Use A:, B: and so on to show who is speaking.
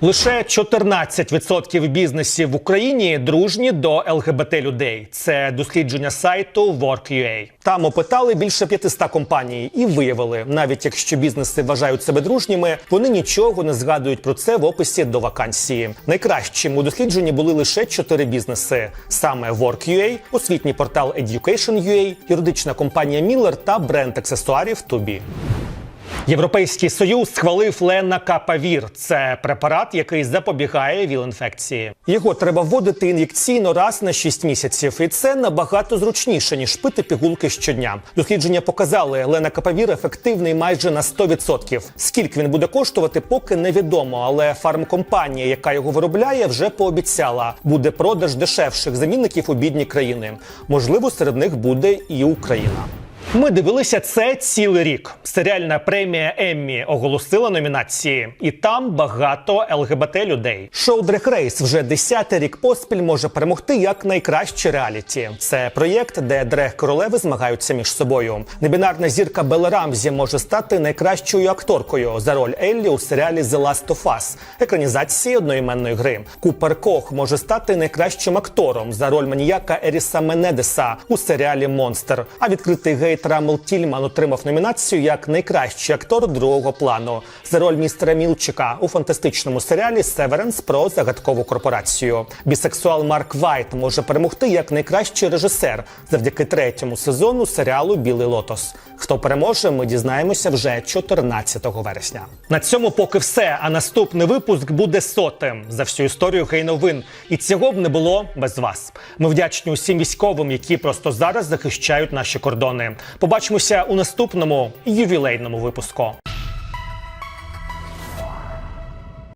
A: Лише 14% бізнесів в Україні дружні до ЛГБТ людей. Це дослідження сайту Work.ua. Там опитали більше 500 компаній і виявили, навіть якщо бізнеси вважають себе дружніми, вони нічого не згадують про це в описі до вакансії. Найкращим у дослідженні були лише 4 бізнеси: саме Work.ua, освітній портал Education.ua, юридична компанія Miller та бренд аксесуарів Tubi. Європейський союз схвалив ленакапавір. Це препарат, який запобігає віл-інфекції. Його треба вводити ін'єкційно раз на 6 місяців, і це набагато зручніше ніж пити пігулки щодня. Дослідження показали, ленакапавір ефективний майже на 100%. Скільки він буде коштувати, поки невідомо. Але фармкомпанія, яка його виробляє, вже пообіцяла, буде продаж дешевших замінників у бідні країни. Можливо, серед них буде і Україна. Ми дивилися це цілий рік. Серіальна премія Еммі оголосила номінації, і там багато ЛГБТ людей. Шоу Drag Race вже десятий рік поспіль може перемогти як найкраще реаліті. Це проєкт, де дрег королеви змагаються між собою. Небінарна зірка Белла Рамзі може стати найкращою акторкою за роль Еллі у серіалі The Last of Us, екранізації одноіменної гри. Купер Кох може стати найкращим актором за роль маніяка Еріса Менедеса у серіалі Монстер. А відкритий гейт Рамел Тільман отримав номінацію як найкращий актор другого плану за роль містера Мілчика у фантастичному серіалі Северенс про загадкову корпорацію. Бісексуал Марк Вайт може перемогти як найкращий режисер завдяки третьому сезону серіалу Білий Лотос. Хто переможе, ми дізнаємося вже 14 вересня. На цьому поки все. А наступний випуск буде сотим за всю історію гей-новин. І цього б не було без вас. Ми вдячні усім військовим, які просто зараз захищають наші кордони. Побачимося у наступному ювілейному випуску.